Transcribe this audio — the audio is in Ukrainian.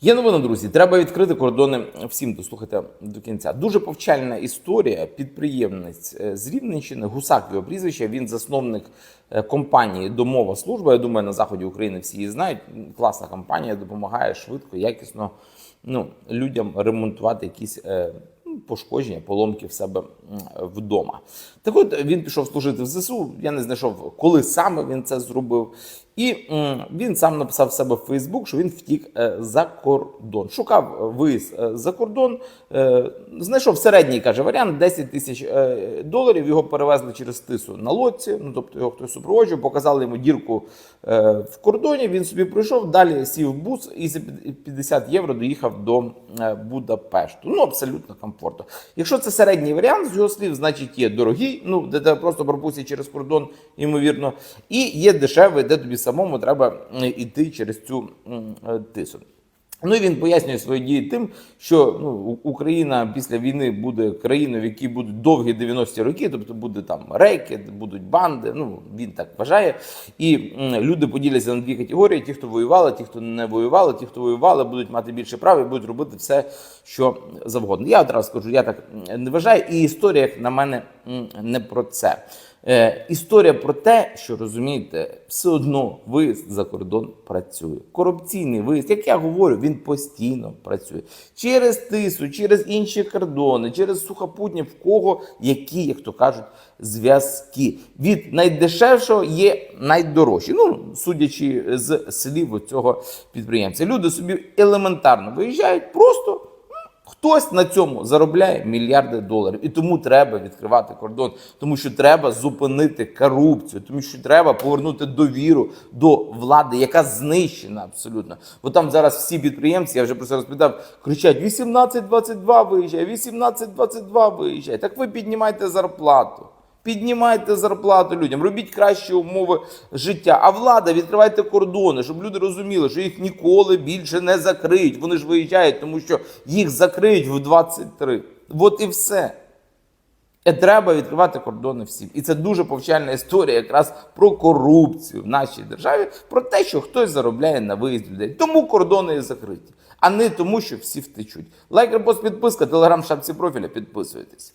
Є новина, друзі. Треба відкрити кордони всім. Дослухайте до кінця. Дуже повчальна історія. Підприємець е, з Рівненщини, Гусак його прізвище. Він засновник е, компанії Домова служба. Я думаю, на заході України всі її знають. Класна компанія допомагає швидко, якісно ну, людям ремонтувати якісь. е, ну, Пошкодження, поломки в себе вдома. Так от він пішов служити в ЗСУ. Я не знайшов, коли саме він це зробив. І він сам написав себе в Фейсбук, що він втік е, за кордон. Шукав е, виїзд е, за кордон, знайшов середній каже варіант 10 тисяч доларів. Його перевезли через тису на лодці. Ну тобто його хтось супроводжував, показали йому дірку в кордоні. Він собі прийшов, далі сів в бус і за 50 євро доїхав до Будапешту. Ну абсолютно комфортно. Якщо це середній варіант, з його слів, значить є дорогий, ну де тебе просто пропустять через кордон, ймовірно, і є дешевий, де тобі самому треба йти через цю е, тису. Ну і він пояснює свої дії тим, що ну, Україна після війни буде країною, в якій будуть довгі 90-ті роки, тобто буде там рейки, будуть банди. Ну він так вважає. І люди поділяться на дві категорії: ті, хто воювали, ті, хто не воювали, ті, хто воювали, будуть мати більше прав і будуть робити все, що завгодно. Я одразу скажу, я так не вважаю, і історія, як на мене, не про це. Е, історія про те, що розумієте, все одно виїзд за кордон працює. Корупційний виїзд, як я говорю, він постійно працює через тису, через інші кордони, через сухопутні, в кого які, як то кажуть, зв'язки. Від найдешевшого є найдорожчі. Ну, судячи з слів цього підприємця, люди собі елементарно виїжджають просто. Хтось на цьому заробляє мільярди доларів, і тому треба відкривати кордон, тому що треба зупинити корупцію, тому що треба повернути довіру до влади, яка знищена абсолютно. Бо там зараз всі підприємці, я вже про це розповідав, кричать: 18-22 виїжджає, 18-22 виїжджає. Так ви піднімайте зарплату. Піднімайте зарплату людям, робіть кращі умови життя. А влада відкривайте кордони, щоб люди розуміли, що їх ніколи більше не закриють. Вони ж виїжджають, тому що їх закриють в 23. От і все. І треба відкривати кордони всім. І це дуже повчальна історія якраз про корупцію в нашій державі, про те, що хтось заробляє на виїзд людей. Тому кордони і закриті, а не тому, що всі втечуть. Лайк, репост, підписка, телеграм, шапці профіля, підписуйтесь.